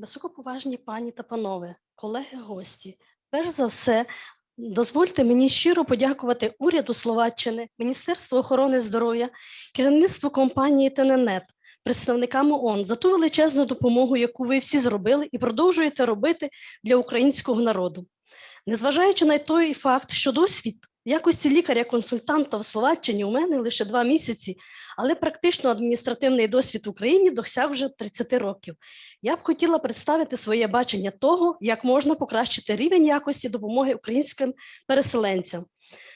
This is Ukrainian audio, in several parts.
Високоповажні пані та панове, колеги, гості. Перш за все, дозвольте мені щиро подякувати уряду Словаччини, Міністерству охорони здоров'я, керівництву компанії ТННЕТ, представникам ООН за ту величезну допомогу, яку ви всі зробили і продовжуєте робити для українського народу. Незважаючи на той факт, що досвід якості лікаря-консультанта в Словаччині у мене лише два місяці, але практично адміністративний досвід в Україні досяг вже 30 років. Я б хотіла представити своє бачення того, як можна покращити рівень якості допомоги українським переселенцям.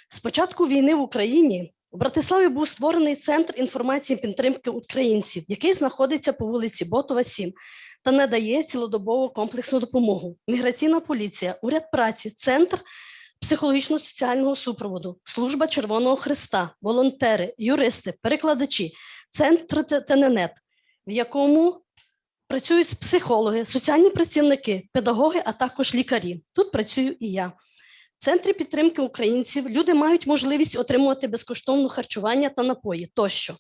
З початку війни в Україні у Братиславі був створений центр інформації підтримки українців, який знаходиться по вулиці Ботова, 7, та надає цілодобову комплексну допомогу. Міграційна поліція, уряд праці, центр психологічно-соціального супроводу, служба Червоного Христа, волонтери, юристи, перекладачі, центр ТННЕТ, в якому працюють психологи, соціальні працівники, педагоги, а також лікарі. Тут працюю і я. В центрі підтримки українців люди мають можливість отримувати безкоштовне харчування та напої тощо.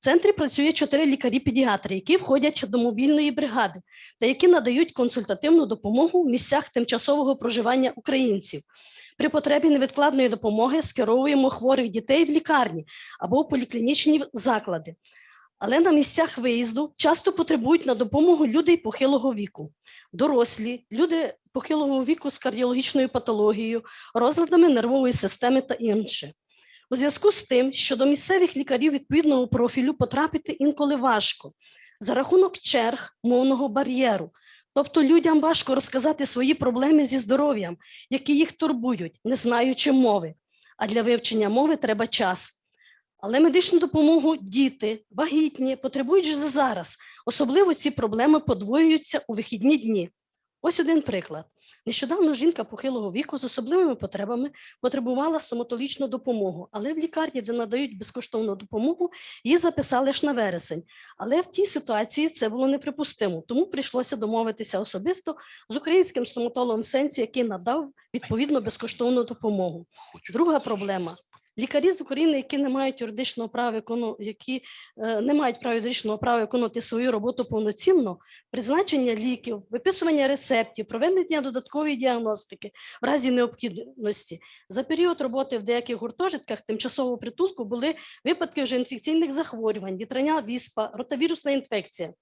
В центрі працює чотири лікарі-педіатри, які входять до мобільної бригади та які надають консультативну допомогу в місцях тимчасового проживання українців. При потребі невідкладної допомоги скеровуємо хворих дітей в лікарні або в поліклінічні заклади. Але на місцях виїзду часто потребують на допомогу людей похилого віку, дорослі, люди похилого віку з кардіологічною патологією, розладами нервової системи та інше. У зв'язку з тим, що до місцевих лікарів відповідного профілю потрапити інколи важко за рахунок черг мовного бар'єру. Тобто людям важко розказати свої проблеми зі здоров'ям, які їх турбують, не знаючи мови. А для вивчення мови треба час. Але медичну допомогу діти, вагітні потребують вже зараз. Особливо ці проблеми подвоюються у вихідні дні. Ось один приклад. Нещодавно жінка похилого віку з особливими потребами потребувала стоматологічну допомогу, але в лікарні, де надають безкоштовну допомогу, її записали ж на вересень. Але в тій ситуації це було неприпустимо, тому прийшлося домовитися особисто з українським стоматологом Сенсі, який надав відповідно безкоштовну допомогу. Друга проблема. Лікарі з України, які не мають юридичного права викону... які е, не мають права юридичного права виконувати свою роботу повноцінно, призначення ліків, виписування рецептів, проведення додаткової діагностики в разі необхідності. За період роботи в деяких гуртожитках тимчасового притулку були випадки вже інфекційних захворювань, вітряна віспа, ротавірусна інфекція.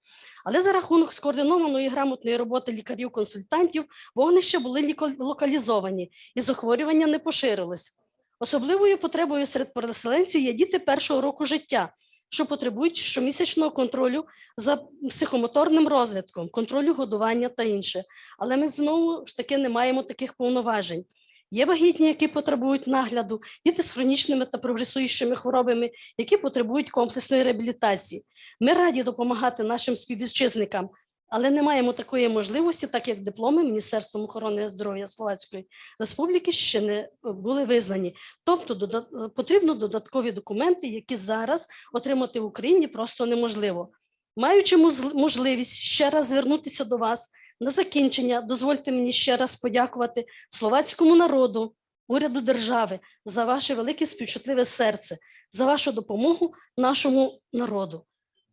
Але за рахунок скоординованої грамотної роботи лікарів-консультантів вогнища були локалізовані і захворювання не поширилось. Особливою потребою серед переселенців є діти першого року життя, що потребують щомісячного контролю за психомоторним розвитком, контролю годування та інше. Але ми знову ж таки не маємо таких повноважень. Є вагітні, які потребують нагляду, діти з хронічними та прогресуючими хворобами, які потребують комплексної реабілітації. Ми раді допомагати нашим співвітчизникам, але не маємо такої можливості, так як дипломи Міністерством охорони здоров'я Словацької Республіки ще не е, були визнані. Тобто дода- е, потрібно додаткові документи, які зараз отримати в Україні просто неможливо. Маючи можливість ще раз звернутися до вас на закінчення, дозвольте мені ще раз подякувати словацькому народу, уряду держави за ваше велике співчутливе серце, за вашу допомогу нашому народу.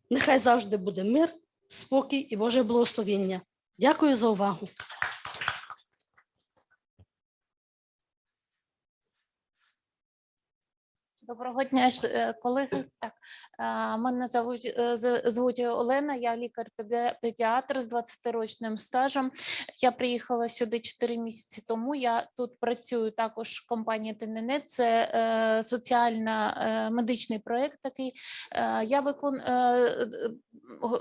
Нехай завжди буде мир, спокій і Боже благословіння. Дякую за увагу. Доброго дня, е, колеги. Так, е, мене звуть, е, звуть Олена, я лікар-педіатр з 20-річним стажем. Я приїхала сюди 4 місяці тому. Я тут працюю також в компанії ТНН. Це е, соціально-медичний проєкт такий. Я викон...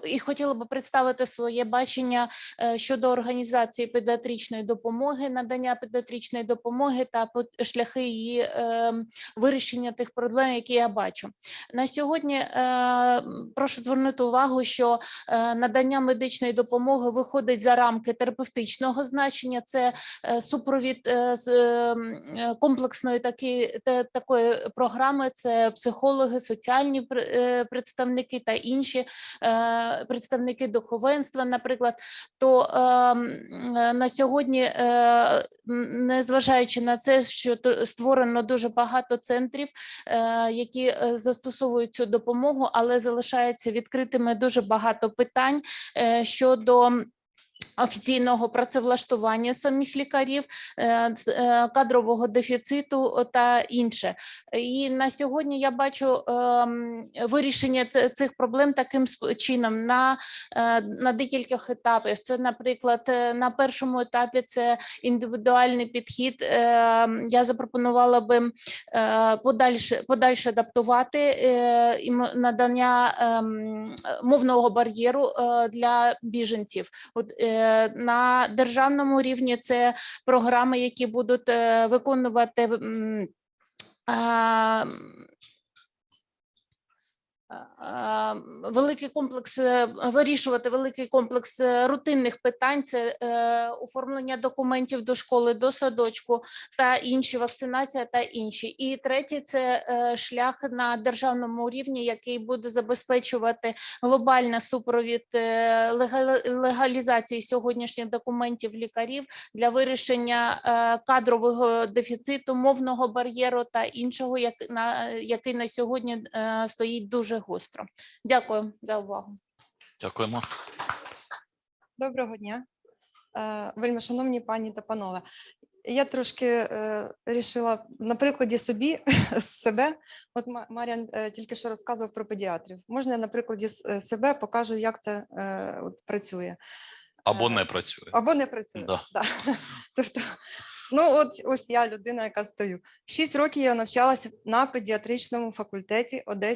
і хотіла би представити своє бачення е, щодо організації педіатричної допомоги, надання педіатричної допомоги та шляхи її е, вирішення тих проблем, які я бачу. На сьогодні е, прошу звернути увагу, що надання медичної допомоги виходить за рамки терапевтичного значення. Це супровід комплексної такі, такої програми. Це психологи, соціальні представники та інші представники духовенства, наприклад, то ем, е, на сьогодні, е, незважаючи на це, що створено дуже багато центрів, е, які е, застосовують цю допомогу, але залишається відкритими дуже багато питань е, щодо. Офіційного працевлаштування самих лікарів, е, е, кадрового дефіциту та інше. І на сьогодні я бачу ем, вирішення цих проблем таким чином на, е, на декількох етапах. Це, наприклад, на першому етапі це індивідуальний підхід. Я запропонувала би подальше, подальше адаптувати і надання ем, мовного бар'єру для біженців. От на державному рівні це програми, які будуть е, виконувати. М, а, Великий комплекс е, вирішувати великий комплекс е, рутинних питань це е, оформлення документів до школи, до садочку та інші вакцинація та інші. І третє це е, шлях на державному рівні, який буде забезпечувати глобальний супровід е, легалізації сьогоднішніх документів лікарів для вирішення е, кадрового дефіциту, мовного бар'єру та іншого, який на сьогодні е, стоїть дуже гостро. Дякую за увагу. Дякуємо. Доброго дня, Е, вельми шановні пані та панове. Я трошки е, рішила на прикладі собі з себе. От Ма- Мар'ян е, тільки що розказував про педіатрів. Можна я на прикладі е, себе покажу, як це е, от, працює Або не працює. або не працює. Да. Да. Тобто, ну от ось я людина, яка стою. Шість років я навчалася на педіатричному факультеті Одеської